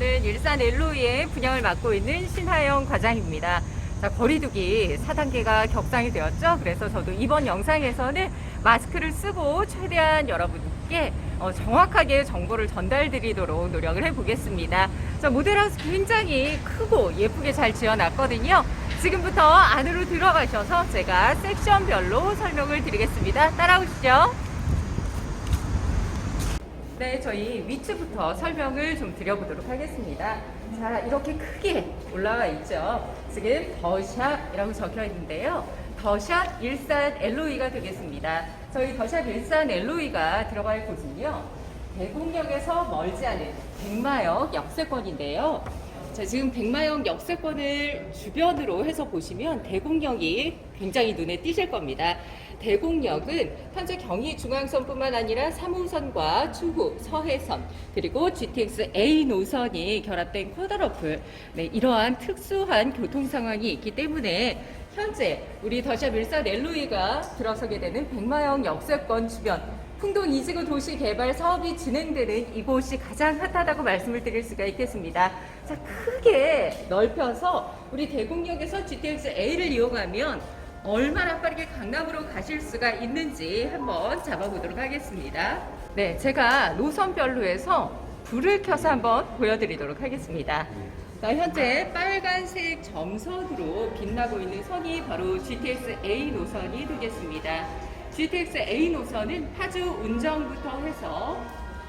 저는 일산 엘로이의 분양을 맡고 있는 신하영 과장입니다. 자, 거리두기 4단계가 격상이 되었죠. 그래서 저도 이번 영상에서는 마스크를 쓰고 최대한 여러분께 어, 정확하게 정보를 전달드리도록 노력을 해보겠습니다. 자, 모델하우스 굉장히 크고 예쁘게 잘 지어놨거든요. 지금부터 안으로 들어가셔서 제가 섹션별로 설명을 드리겠습니다. 따라오시죠. 네, 저희 위치부터 설명을 좀 드려보도록 하겠습니다. 자, 이렇게 크게 올라와 있죠. 지금 더샵이라고 적혀 있는데요. 더샵 일산 엘로이가 되겠습니다. 저희 더샵 일산 엘로이가 들어갈 곳은요. 대곡역에서 멀지 않은 백마역 역세권인데요. 자, 지금 백마역 역세권을 주변으로 해서 보시면 대곡역이 굉장히 눈에 띄실 겁니다. 대곡역은 현재 경의 중앙선뿐만 아니라 3호선과 추후, 서해선, 그리고 GTX A 노선이 결합된 쿼드러플, 네, 이러한 특수한 교통 상황이 있기 때문에 현재 우리 더샵 일산 엘로이가 들어서게 되는 백마역 역세권 주변 풍동 이지구 도시 개발 사업이 진행되는 이곳이 가장 핫하다고 말씀을 드릴 수가 있겠습니다. 자, 크게 넓혀서 우리 대곡역에서 GTX A를 이용하면 얼마나 빠르게 강남으로 가실 수가 있는지 한번 잡아보도록 하겠습니다. 네, 제가 노선별로 해서 불을 켜서 한번 보여드리도록 하겠습니다. 자, 현재 빨간색 점선으로 빛나고 있는 선이 바로 GTX A 노선이 되겠습니다. GTX A 노선은 파주 운정부터 해서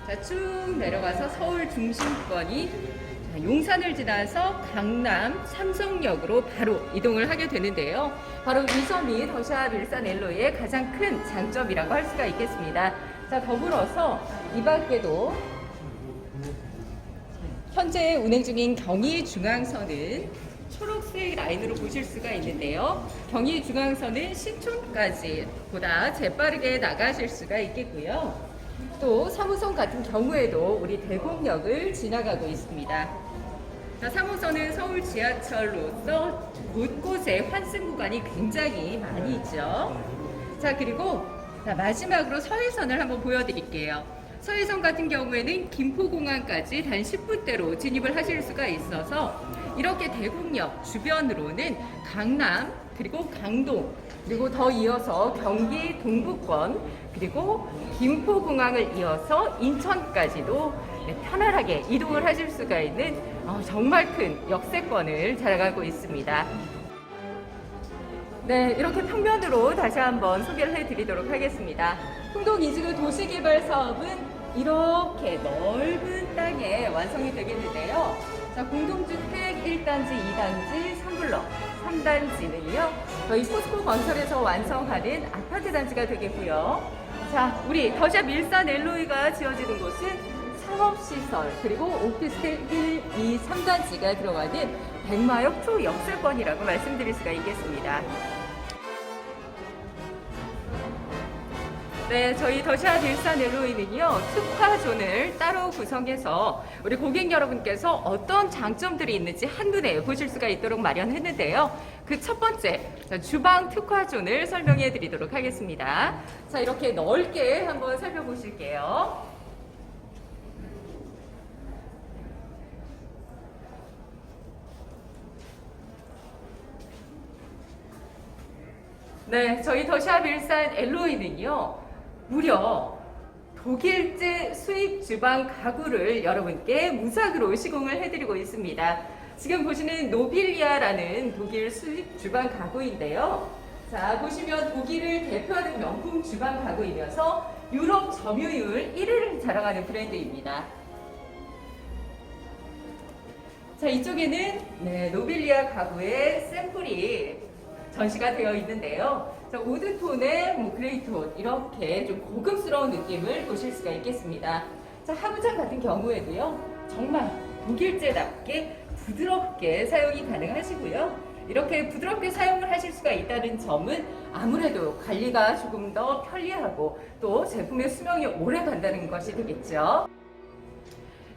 자, 쭉 내려가서 서울 중심권이 자, 용산을 지나서 강남 삼성역으로 바로 이동을 하게 되는데요. 바로 이 점이 더샵 일산 엘로의 가장 큰 장점이라고 할 수가 있겠습니다. 자, 더불어서 이 밖에도 현재 운행 중인 경의중앙선은 초록색 라인으로 보실 수가 있는데요. 경의중앙선은 신촌까지 보다 재빠르게 나가실 수가 있겠고요. 또 3호선 같은 경우에도 우리 대곡역을 지나가고 있습니다. 자, 3호선은 서울 지하철로서 곳곳에 환승 구간이 굉장히 많이 있죠. 자, 그리고 자, 마지막으로 서해선을 한번 보여드릴게요. 서해선 같은 경우에는 김포공항까지 단 10분대로 진입을 하실 수가 있어서 이렇게 대곡역 주변으로는 강남 그리고 강동 그리고 더 이어서 경기 동부권 그리고 김포공항을 이어서 인천까지도 네, 편안하게 이동을 하실 수가 있는 어, 정말 큰 역세권을 자랑하고 있습니다. 네, 이렇게 평면으로 다시 한번 소개를 해드리도록 하겠습니다. 풍동 이지구 도시개발 사업은 이렇게 넓은 땅에 완성이 되겠는데요. 자, 공동주택 1단지, 2단지, 3블럭, 3단지는요, 저희 포스코 건설에서 완성하는 아파트 단지가 되겠고요. 자, 우리 더샵 일산 엘로이가 지어지는 곳은 상업시설, 그리고 오피스텔 1, 2, 3단지가 들어가는 백마역 초역세권이라고 말씀드릴 수가 있겠습니다. 네, 저희 더샵 일산 엘로이는요, 특화존을 따로 구성해서 우리 고객 여러분께서 어떤 장점들이 있는지 한눈에 보실 수가 있도록 마련했는데요. 그 첫 번째, 자, 주방 특화존을 설명해 드리도록 하겠습니다. 자, 이렇게 넓게 한번 살펴보실게요. 네, 저희 더샵 일산 엘로이는요, 무려 독일제 수입 주방 가구를 여러분께 무작으로 시공을 해드리고 있습니다. 지금 보시는 노빌리아라는 독일 수입 주방 가구인데요. 자, 보시면 독일을 대표하는 명품 주방 가구이면서 유럽 점유율 1위를 자랑하는 브랜드입니다. 자, 이쪽에는 네, 노빌리아 가구의 샘플이 전시가 되어 있는데요. 자, 우드톤에 뭐 그레이톤 이렇게 좀 고급스러운 느낌을 보실 수가 있겠습니다. 자, 하부장 같은 경우에도요. 정말 독일제답게 부드럽게 사용이 가능하시고요. 이렇게 부드럽게 사용을 하실 수가 있다는 점은 아무래도 관리가 조금 더 편리하고 또 제품의 수명이 오래 간다는 것이 되겠죠.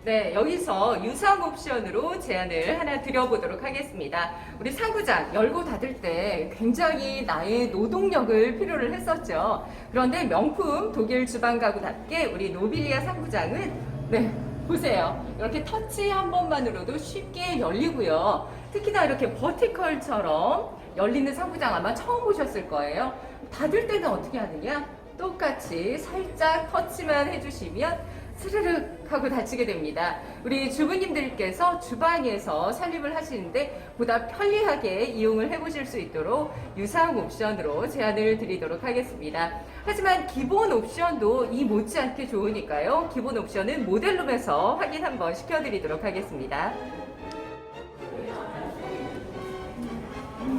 네, 여기서 유상 옵션으로 제안을 하나 드려보도록 하겠습니다. 우리 상구장 열고 닫을 때 굉장히 나의 노동력을 필요를 했었죠. 그런데 명품 독일 주방 가구답게 우리 노빌리아 상구장은 네, 보세요. 이렇게 터치 한 번만으로도 쉽게 열리고요. 특히나 이렇게 버티컬처럼 열리는 상부장 아마 처음 보셨을 거예요. 닫을 때는 어떻게 하느냐? 똑같이 살짝 터치만 해주시면 스르륵 하고 닫히게 됩니다. 우리 주부님들께서 주방에서 살림을 하시는데 보다 편리하게 이용을 해보실 수 있도록 유사한 옵션으로 제안을 드리도록 하겠습니다. 하지만 기본 옵션도 이 못지않게 좋으니까요. 기본 옵션은 모델룸에서 확인 한번 시켜드리도록 하겠습니다.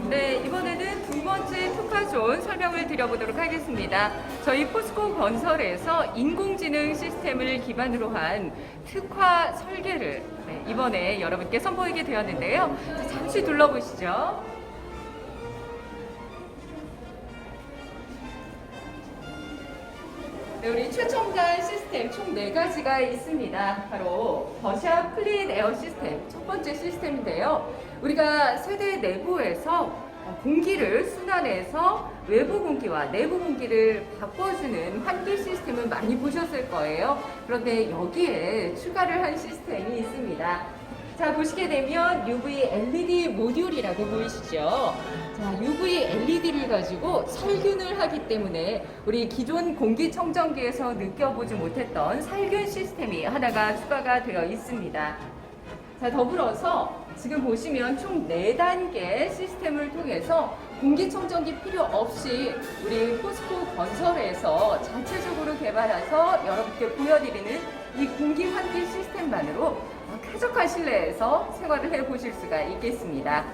네, 이번에 번째 특화존 설명을 드려보도록 하겠습니다. 저희 포스코 건설에서 인공지능 시스템을 기반으로 한 특화 설계를 네, 이번에 여러분께 선보이게 되었는데요. 자, 잠시 둘러보시죠. 네, 우리 최첨단 시스템 총 네 가지가 있습니다. 바로 버샤 플린 에어 시스템 첫 번째 시스템인데요. 우리가 세대 내부에서 공기를 순환해서 외부 공기와 내부 공기를 바꿔주는 환기 시스템은 많이 보셨을 거예요. 그런데 여기에 추가를 한 시스템이 있습니다. 자, 보시게 되면 UV LED 모듈이라고 보이시죠? 자, UV LED를 가지고 살균을 하기 때문에 우리 기존 공기청정기에서 느껴보지 못했던 살균 시스템이 하나가 추가가 되어 있습니다. 자, 더불어서 지금 보시면 총 4단계 시스템을 통해서 공기청정기 필요 없이 우리 포스코 건설에서 자체적으로 개발해서 여러분께 보여드리는 이 공기 환기 시스템만으로 쾌적한 실내에서 생활을 해 보실 수가 있겠습니다.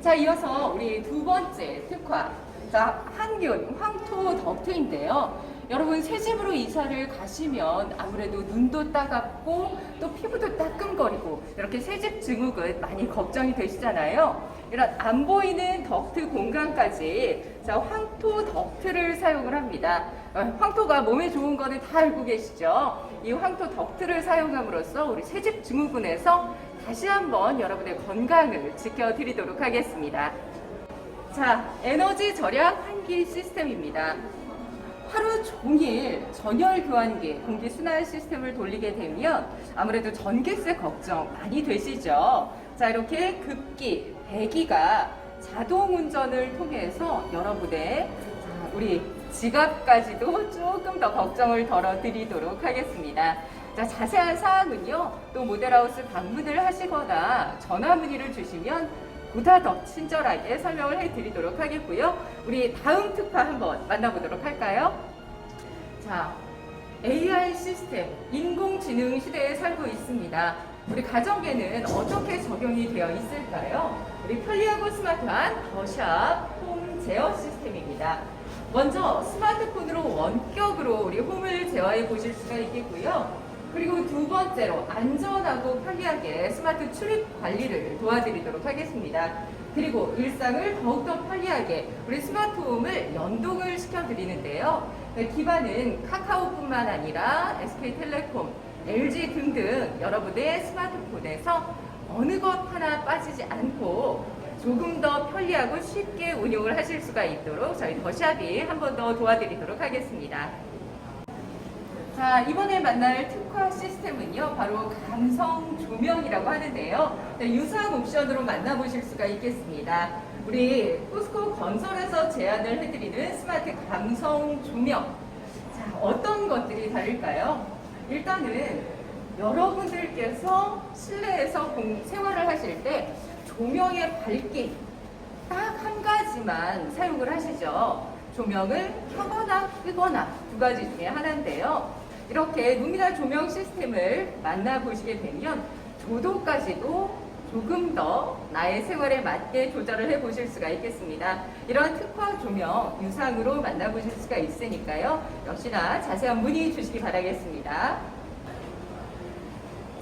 자, 이어서 우리 두 번째 특화. 자, 항균, 황토 덕트인데요. 여러분 새 집으로 이사를 가시면 아무래도 눈도 따갑고 또 피부도 따끔거리고 이렇게 새집 증후군 많이 걱정이 되시잖아요. 이런 안 보이는 덕트 공간까지 자 황토 덕트를 사용을 합니다. 어, 황토가 몸에 좋은 거는 다 알고 계시죠? 이 황토 덕트를 사용함으로써 우리 새집 증후군에서 다시 한번 여러분의 건강을 지켜드리도록 하겠습니다. 자, 에너지 절약 환기 시스템입니다. 하루 종일 전열 교환기, 공기 순환 시스템을 돌리게 되면 아무래도 전기세 걱정 많이 되시죠? 자, 이렇게 급기, 배기가 자동 운전을 통해서 여러분의 자, 우리 지갑까지도 조금 더 걱정을 덜어드리도록 하겠습니다. 자, 자세한 사항은요, 또 모델하우스 방문을 하시거나 전화 문의를 주시면 보다 더 친절하게 설명을 해드리도록 하겠고요. 우리 다음 특파 한번 만나보도록 할까요? 자, AI 시스템, 인공지능 시대에 살고 있습니다. 우리 가정계는 어떻게 적용이 되어 있을까요? 우리 편리하고 스마트한 더샵 홈 제어 시스템입니다. 먼저 스마트폰으로 원격으로 우리 홈을 제어해 보실 수가 있겠고요. 그리고 두 번째로 안전하고 편리하게 스마트 출입 관리를 도와드리도록 하겠습니다. 그리고 일상을 더욱더 편리하게 우리 스마트홈을 연동을 시켜드리는데요. 네, 기반은 카카오뿐만 아니라 SK텔레콤, LG 등등 여러분의 스마트폰에서 어느 것 하나 빠지지 않고 조금 더 편리하고 쉽게 운용을 하실 수가 있도록 저희 더샵이 한 번 더 도와드리도록 하겠습니다. 자, 이번에 만날 특화 시스템은요, 바로 감성 조명이라고 하는데요. 네, 유사한 옵션으로 만나보실 수가 있겠습니다. 우리 포스코 건설에서 제안을 해드리는 스마트 감성 조명. 자, 어떤 것들이 다를까요? 일단은 여러분들께서 실내에서 공- 생활을 하실 때 조명의 밝기 딱 한 가지만 사용을 하시죠. 조명을 켜거나 끄거나 두 가지 중에 하나인데요. 이렇게 루미나 조명 시스템을 만나보시게 되면 조도까지도 조금 더 나의 생활에 맞게 조절을 해 보실 수가 있겠습니다. 이런 특화 조명 유상으로 만나보실 수가 있으니까요. 역시나 자세한 문의 주시기 바라겠습니다.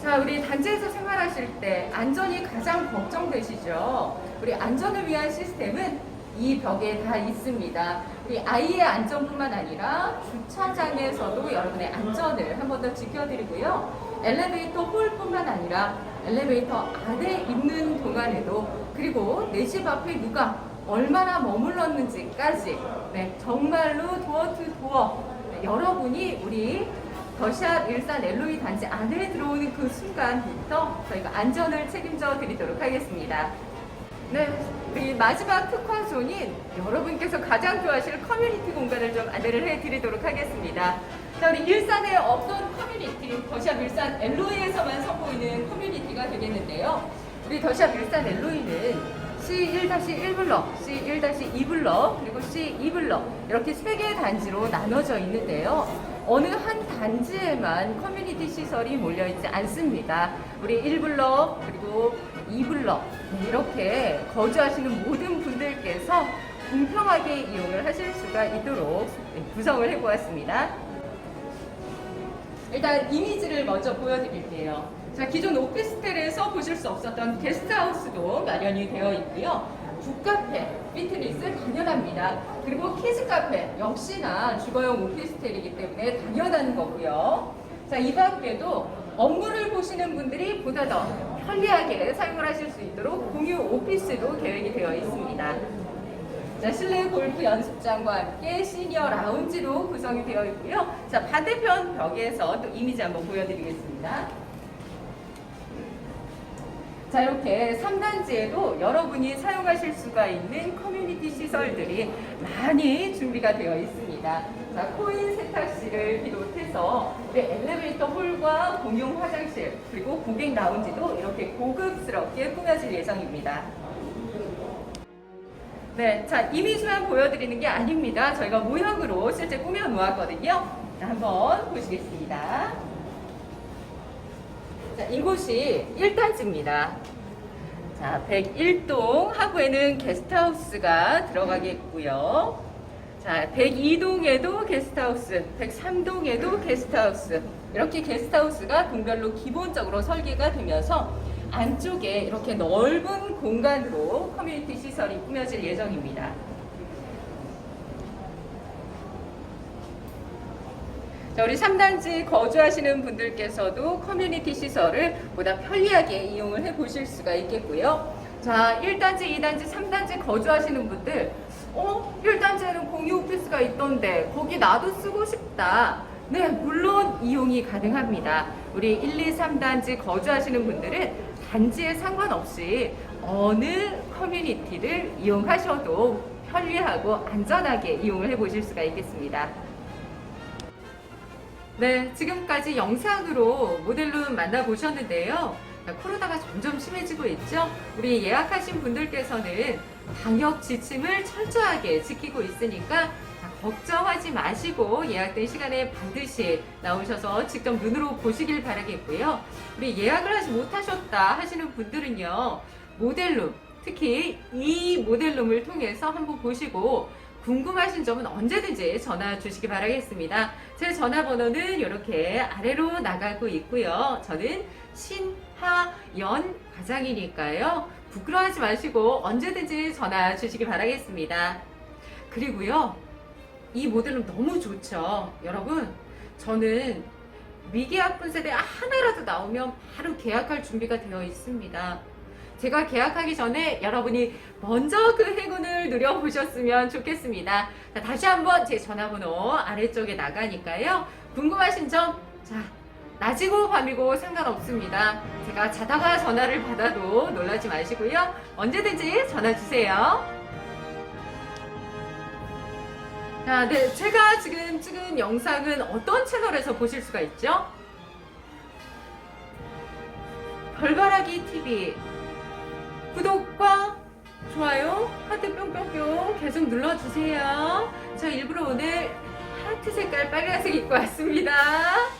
자, 우리 단지에서 생활하실 때 안전이 가장 걱정되시죠? 우리 안전을 위한 시스템은 이 벽에 다 있습니다. 아이의 안전뿐만 아니라 주차장에서도 여러분의 안전을 한 번 더 지켜드리고요. 엘리베이터 홀뿐만 아니라 엘리베이터 안에 있는 동안에도 그리고 내 집 앞에 누가 얼마나 머물렀는지까지 네, 정말로 도어 투 도어 네, 여러분이 우리 더샵 일산 엘로이 단지 안에 들어오는 그 순간부터 저희가 안전을 책임져 드리도록 하겠습니다. 네, 우리 마지막 특화존인 여러분께서 가장 좋아하실 커뮤니티 공간을 좀 안내를 해드리도록 하겠습니다. 자, 우리 일산에 없던 커뮤니티, 더샵 일산 엘로이에서만 선보 이는 커뮤니티가 되겠는데요. 우리 더샵 일산 엘로이는 C1-1블럭, C1-2블럭, 그리고 C2블럭 이렇게 세 개의 단지로 나눠져 있는데요. 어느 한 단지에만 커뮤니티 시설이 몰려있지 않습니다. 우리 1블럭 그리고 2블럭 네, 이렇게 거주하시는 모든 분들께서 공평하게 이용을 하실 수가 있도록 네, 구성을 해보았습니다. 일단 이미지를 먼저 보여드릴게요. 자, 기존 오피스텔에서 보실 수 없었던 게스트하우스도 마련이 되어 있고요. 북카페, 피트니스 당연합니다. 그리고 키즈 카페 역시나 주거용 오피스텔이기 때문에 당연한 거고요. 자, 이 밖에도 업무를 보시는 분들이 보다 더 편리하게 사용을 하실 수 있도록 공유 오피스도 계획이 되어 있습니다. 자, 실내 골프 연습장과 함께 시니어 라운지도 구성이 되어 있고요. 자, 반대편 벽에서 또 이미지 한번 보여드리겠습니다. 자, 이렇게 3단지에도 여러분이 사용하실 수가 있는 커뮤니티 시설들이 많이 준비가 되어 있습니다. 자, 코인 세탁실을 비롯해서 우리 엘리베이터 홀과 공용 화장실, 그리고 고객 라운지도 이렇게 고급스럽게 꾸며질 예정입니다. 네, 자 이미지만 보여드리는 게 아닙니다. 저희가 모형으로 실제 꾸며 놓았거든요. 자, 한번 보시겠습니다. 자, 이곳이 1단지입니다. 자, 101동 하부에는 게스트하우스가 들어가겠고요. 자, 102동에도 게스트하우스, 103동에도 게스트하우스. 이렇게 게스트하우스가 동별로 기본적으로 설계가 되면서 안쪽에 이렇게 넓은 공간으로 커뮤니티 시설이 꾸며질 예정입니다. 자, 우리 3단지 거주하시는 분들께서도 커뮤니티 시설을 보다 편리하게 이용을 해 보실 수가 있겠고요. 자, 1단지, 2단지, 3단지 거주하시는 분들, 어, 1단지에는 공유 오피스가 있던데, 거기 나도 쓰고 싶다. 네, 물론 이용이 가능합니다. 우리 1, 2, 3단지 거주하시는 분들은 단지에 상관없이 어느 커뮤니티를 이용하셔도 편리하고 안전하게 이용을 해 보실 수가 있겠습니다. 네, 지금까지 영상으로 모델룸 만나보셨는데요. 자, 코로나가 점점 심해지고 있죠? 우리 예약하신 분들께서는 방역 지침을 철저하게 지키고 있으니까 자, 걱정하지 마시고 예약된 시간에 반드시 나오셔서 직접 눈으로 보시길 바라겠고요. 우리 예약을 하지 못하셨다 하시는 분들은요, 모델룸, 특히 이 모델룸을 통해서 한번 보시고 궁금하신 점은 언제든지 전화 주시기 바라겠습니다. 제 전화번호는 이렇게 아래로 나가고 있고요. 저는 신하연 과장이니까요. 부끄러워하지 마시고 언제든지 전화 주시기 바라겠습니다. 그리고요. 이 모델은 너무 좋죠. 여러분, 저는 미계약 분 세대 하나라도 나오면 바로 계약할 준비가 되어 있습니다. 제가 계약하기 전에 여러분이 먼저 그 행운을 누려보셨으면 좋겠습니다. 자, 다시 한번 제 전화번호 아래쪽에 나가니까요. 궁금하신 점, 자, 낮이고 밤이고 상관없습니다. 제가 자다가 전화를 받아도 놀라지 마시고요. 언제든지 전화 주세요. 자, 네. 제가 지금 찍은 영상은 어떤 채널에서 보실 수가 있죠? 별바라기 TV. 구독과 좋아요, 하트 뿅뿅뿅 계속 눌러주세요. 저 일부러 오늘 하트 색깔 빨간색 입고 왔습니다.